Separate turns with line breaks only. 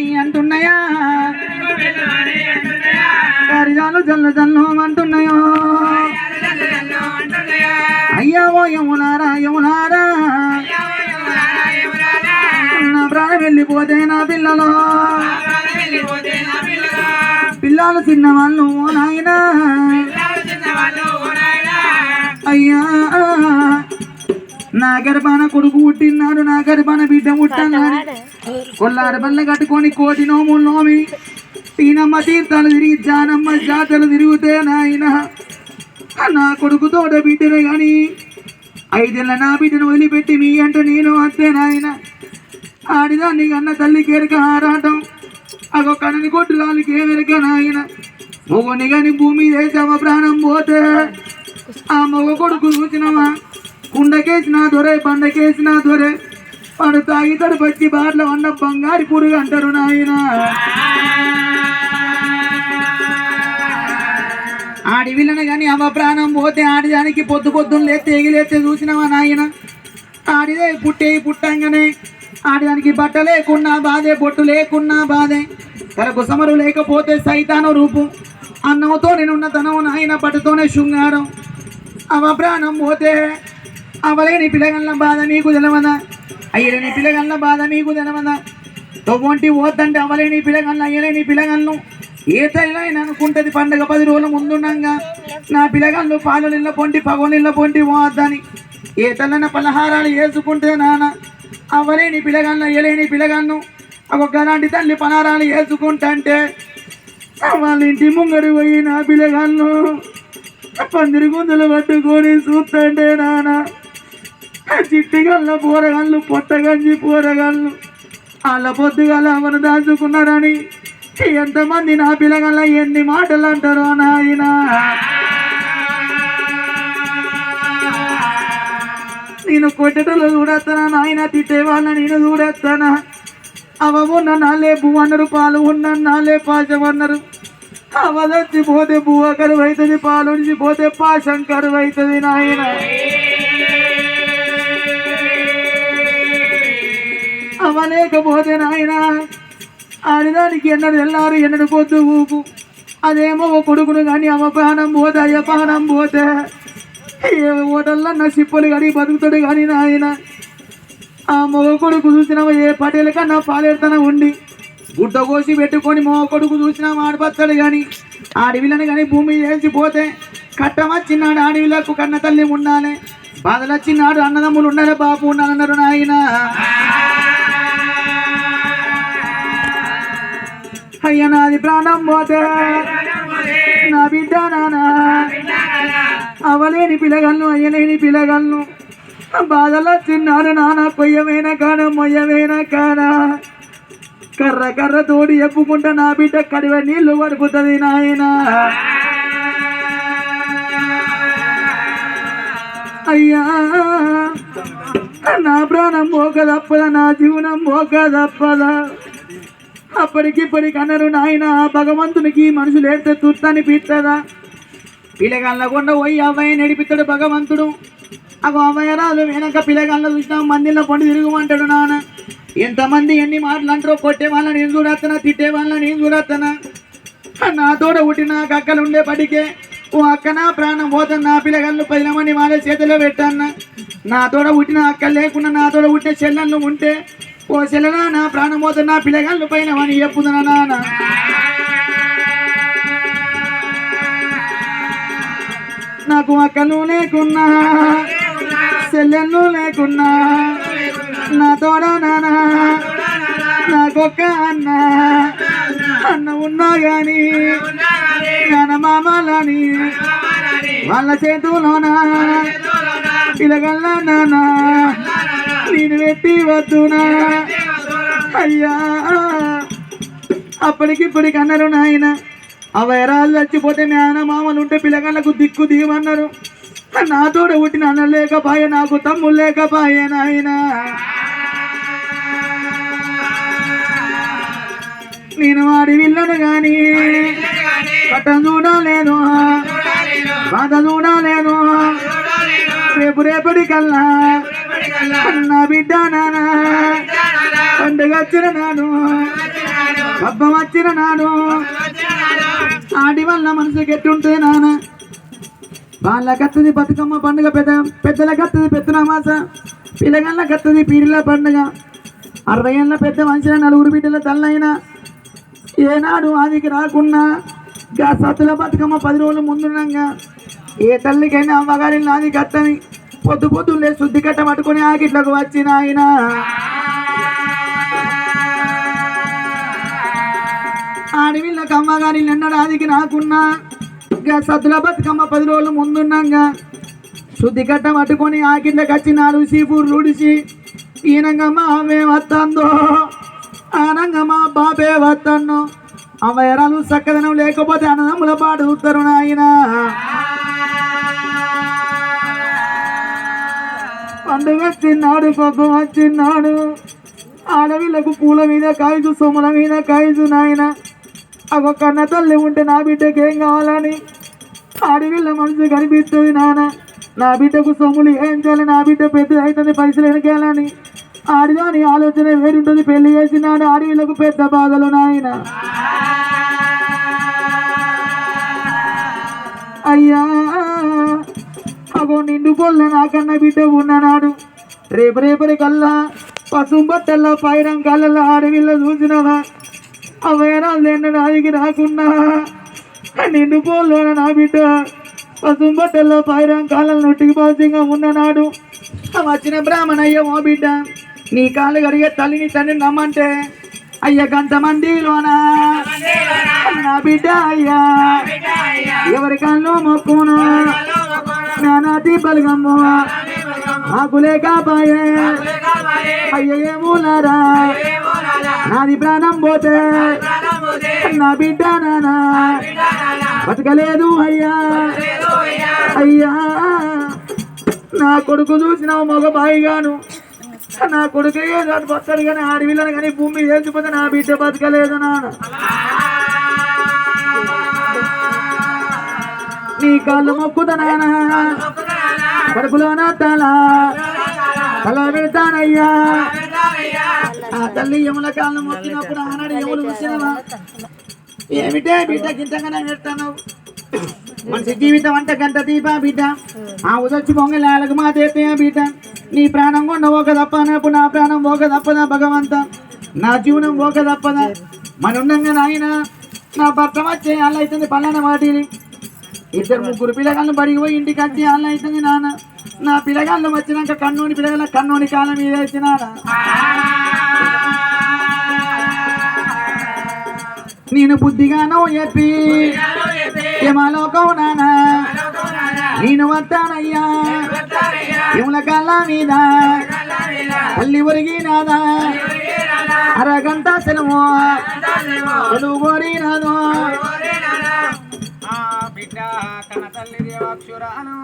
అని అంటున్నాయా? కరిజాలు జల్లు జల్లు అంటున్నాయో? అయ్యా ఓ యమునారా యమునారా. నా ప్రాణ వెళ్ళిపోతే నా పిల్లలు. పిల్లలు చిన్నవాళ్ళు ఓ నాయనా. అయ్యా నా గర్భాన కొడుకు పుట్టినాడు నా గర్భాన బిడ్డ పుట్టన్నాడు కొల్లార బల్ల కట్టుకొని కోటి నోములు నోమి. తీనమ్మ తీర్థాలు తిరిగి జానమ్మ జాతరలు తిరిగితే నాయన నా కొడుకు తోట బిడ్డనే గాని ఐదేళ్ళ నా బిడ్డను వదిలిపెట్టి మీ అంట నేను అంతే నాయన. ఆడిదాన్ని కన్న తల్లి కేరక ఆరాటం అగో కనని కొట్టు లాలికి ఏమెరక నాయన. మొగని గాని భూమి దేశమ ప్రాణం పోతే ఆ మగ కొడుకు చూసినవా? కుండకేసిన దొరే బండకేసిన దొరే. వాడు తాగితాడు పచ్చి బార్ల ఉన్న బంగారు పురుగు అంటారు నాయన. ఆడి వీళ్ళని కానీ అవ ప్రాణం పోతే ఆడిదానికి పొద్దు పొద్దున్న లేతే ఎగిలేస్తే చూసినావా నాయన? ఆడిదే పుట్టే పుట్టంగానే ఆడిదానికి బట్ట లేకున్నా బాధే బొట్టు లేకున్నా బాధే. తనకు సమరు లేకపోతే సైతాను రూపు. అన్నంతో నేనున్న తనం నాయన పట్టుతోనే శృంగారం. అవ ప్రాణం పోతే అవలేని పిల్లగల్ల బాధ మీకు తెలవదా అయ్యలేని పిల్లగల్ల బాధ మీకు తెలవదా తొవ్వంటి పోద్దంటే అవలేని పిల్లగల్ల అయ్యలేని పిల్లగల్ను ఏ తల్లి అనుకుంటది పండగ పది రోజుల ముందుండగా నా పిల్లగాళ్ళు పాలు నిల్ల పొంటి పగో నిల్ల పొంటి పోద్దని ఏ తల్లన పలహారాలు వేసుకుంటే నాన్న అవలేని పిల్లగాళ్ళు అయ్యలేని పిల్లగాళ్ళు. ఒక్కలాంటి తల్లి పలహారాలు వేసుకుంటే వాళ్ళ ఇంటి ముంగడి పోయి నా పిల్లగాళ్ళు. పందిరి గుందులు పట్టుకొని చూస్తుంటే నాన్న చిట్టిగల్ల పోరగాళ్ళు పొట్టగంజి పోరగాళ్ళు. వాళ్ళ పొద్దుగాల ఎవరు దాచుకున్నారని ఎంతమంది నా పిల్లగల్ల ఎన్ని మాటలు అంటారో నాయన. నేను కొట్టేటలో చూడొస్తానా నాయన తిట్టే వాళ్ళ నేను చూడొస్తానా అవ ఉన్న నాలే బువ్వ అన్నారు పాలు ఉన్న నాలే పాశం అన్నారు. అవదొచ్చి పోతే బువ్వ కరువు అవుతుంది పాలు పోతే పాశం కరువు అవుతుంది నాయన. అవనేకపోతే నాయన. ఆడిదానికి ఎన్నడు వెళ్ళారు ఎన్నడు పొద్దు ఊపు. అదేమో ఓ కొడుకును కానీ అమ్మ ప్రాణం పోతే అయ్య ప్రాణం పోతే. ఏ ఓటల్లో నా సిప్పులు కానీ బతుకుతాడు కానీ నాయన. ఆ మగ కొడుకు చూసినావు ఏ పటేల కన్నా పాలేరుతన ఉండి. గుడ్డ కోసి పెట్టుకొని మగ కొడుకు చూసినా ఆడిపోతాడు కానీ ఆడవిలను కానీ భూమి చేసిపోతే కట్టమచ్చినాడు ఆడవిలకు కన్న తల్లి ఉండాలి. బాధలు వచ్చినాడు అన్నదమ్ములు ఉండాలి బాపు ఉండాలన్నారు నాయన. అయ్య నాది ప్రాణం పోతే నా బిడ్డ నానా అవలేని పిల్లగలను అయ్యలేని పిల్లగలను బాధలో చిన్నాడు నాన్న కొయ్యమైన కాన మొయ్యమైన కాన. కర్ర కర్ర తోడి ఎప్పుకుంటా నా బిడ్డ కడివ నీళ్ళు పడుపుతుంది నాయన. అయ్యా నా ప్రాణం పోక తప్పదా నా జీవనం పోక అప్పటికి అప్పటికిప్పటికి అన్నారు నాయన భగవంతునికి మనుషులు ఏడితే తుత్తని పిత్తదా పిల్లగాళ్ళ కొండ పోయి అవ్వయ్య నడిపిస్తాడు భగవంతుడు. అగో అవ్వయ్య వెనక పిల్లగాళ్ళ చూసినా మందిలో పండు తిరుగుమంటాడు నాన్న. ఎంతమంది ఎన్ని మాటలు అంటారో కొట్టే వాళ్ళని నేను చూడత్తనా తిట్టే వాళ్ళని నేను చూడత్తనా? నా తోడ పుట్టిన నాకు అక్కలు ఉండే పడికే ఓ అక్క నా ప్రాణం పోతాను నా పిల్లగాళ్ళు పదిలమని వాళ్ళ చేతిలో పెట్టాన్న. నా తోడ పుట్టిన అక్క లేకుండా నా తోడ పుట్టిన చెల్లెళ్ళు ఉంటే ఓ చెల్లెనా నా ప్రాణం పోతే పిల్లగాళ్ళు పైన అని చెప్పుతున్నా నాన్న? నాకు అక్కలు లేకున్నా సెల్లెన్ను లేకున్నా నా తోడ నానా నాకొక్క అన్న అన్న ఉన్నా గాని నాన్న మామలని వాళ్ళ చేతులోనా పిలగల్ల నానా నేను పెట్టి వద్దునా? అయ్యా. అప్పటికిప్పటికి అన్నారు నాయన ఆ వైరాలు చచ్చిపోతే నాన్న మామలు ఉంటే పిల్లగాళ్ళకు దిక్కు దిగమన్నారు నాతోడ పుట్టిన అన్న లేకపాయే నాకు తమ్ముడు లేకపాయే నాయన. నేను వాడి విల్లను గాని పట్టం చూడలేదు బాధ చూడలేదు రేపు రేపటి కల్లా నా బిడ్డ నానా. పండుగ వచ్చిన నాను. పబ్బం వచ్చిన నాడు ఆడి వల్ల మనసు గట్టుంటే నాన్న వాళ్ళ కత్తది బతుకమ్మ పండుగ పెద్ద పెద్దల కత్తది పెద్దనమాస పిల్లగల్ల కత్తది పీరిల పండుగ అరవై ఏళ్ళ పెద్ద మనిషిన నలుగురు బిడ్డల తల్లైన ఏనాడు ఆదికి రాకున్నా గా సత్తుల బతుకమ్మ పది రోజులు ముందుండగా ఏ తల్లికైనా అమ్మగారి నాది కట్టని పొద్దు పొద్దున్నే శుద్ధి కట్ట పట్టుకొని ఆకిట్లోకి వచ్చిన ఆయన. ఆడవిళ్ళ అమ్మగారి నిన్నడు ఆదికి ఇంకా సద్దుల బతుకమ్మ పది రోజులు ముందున్నాగా. శుద్ధి కట్ట పట్టుకొని ఆకిట్లకి వచ్చి నాలుగు సీపూర్లు ఉడిసి ఈనంగమ్మ ఆమె వత్తందో ఆనంగమ్మ బాబే వత్తన్ను. అమ్మయరాలు చక్కదనం లేకపోతే అన్నదమ్ముల పాటు ఉత్తరు నాయన పండుగ వచ్చిన్నాడు పబ్బ వచ్చిన్నాడు ఆడవిలకు పూల మీద కాయచు సొమ్ముల మీద కాయచు నాయన. ఒక కన్న తల్లి ఉంటే నా బిడ్డకి ఏం కావాలని? ఆడవిళ్ళ మనసు కనిపిస్తుంది నాన్న నా బిడ్డకు సొమ్ములు ఏం చేయాలి? నా బిడ్డ పెద్ద అవుతుంది పైసలు వెనకాలని ఆడిదాని ఆలోచన వేరుంటుంది పెళ్ళి చేసినాడు ఆడవిళ్ళకు పెద్ద బాధలు నాయన. అయ్యా. నిండు పొల్ల నాకన్న బిడ్డ ఉన్ననాడు. రేపు రేపటి కల్లా పసుపు పైరం కళ్ళ అడవిలో చూసినవా? అవయనాలు నిన్న నాదికి రాకున్నా. నిండు పోల్లోన నా బిడ్డ పసుపు పైరం కాళ్ళ నొట్టికి పాసింగా ఉన్ననాడు. వచ్చిన బ్రాహ్మణయ్య ఓ బిడ్డ నీ కాళ్ళు కడిగే తల్లిని తండ్రి నమ్మంటే అయ్య గంతమందిలోనా నా బిడ్డ అయ్యా. బలగమ్ము ఆకులే కాపాయే అయ్య ఏమూలారా నాది ప్రాణం పోతే. నా బిడ్డ నానా. బతకలేదు అయ్యా. అయ్యా. నా కొడుకు చూసిన మగ బాయిగాను నా కొడుకు ఏదో అటు బతకడు కానీ ఆడవిల్లను కానీ భూమి చేసిపోతే నా బిడ్డ బతకలేదు నాన్న. నీ కాళ్ళు మొక్కుతా నాన్న. కడుపులోన తల. తల పెడతానయ్యా ఆ తల్లి యముల కాలం వచ్చినప్పుడు ఆనాడు యములు వచ్చినవా ఏమిటే బిడ్డ గింతగానే పెడతాను మనిషి జీవితం అంటే గంట దీపా బిడ్డ. ఆ ఉదొచ్చి పొంగలేలకు మా దేతయ్య బిడ్డ. నీ ప్రాణం కొండ ఒక తప్పనప్పుడు నా ప్రాణం ఒక తప్పదా భగవంత? నా జీవనం ఒక తప్పదా? మనుండంగా నాయన నా భర్త వచ్చే అలా అవుతుంది పల్లెన వాటిని ఇద్దరు ముగ్గురు పిల్లగాళ్ళు బడికి పోయి ఇంటికి వచ్చి అల్ల అవుతుంది నాన్న. నా పిల్లగాళ్ళు వచ్చినాక కన్నోని పిల్లగాళ్ళ కన్నోని కాలం మీద వచ్చినానా నేను బుద్ధిగానో చెప్పి యమలోకం నానా నేను వస్తానయ్యా యముల కళ్ళ మీద. తల్లి ఒరిగినాదా అరగంట సెలవు. సెలవు. కోరినాదు
కన్న తల్లి దేవాక్షురాను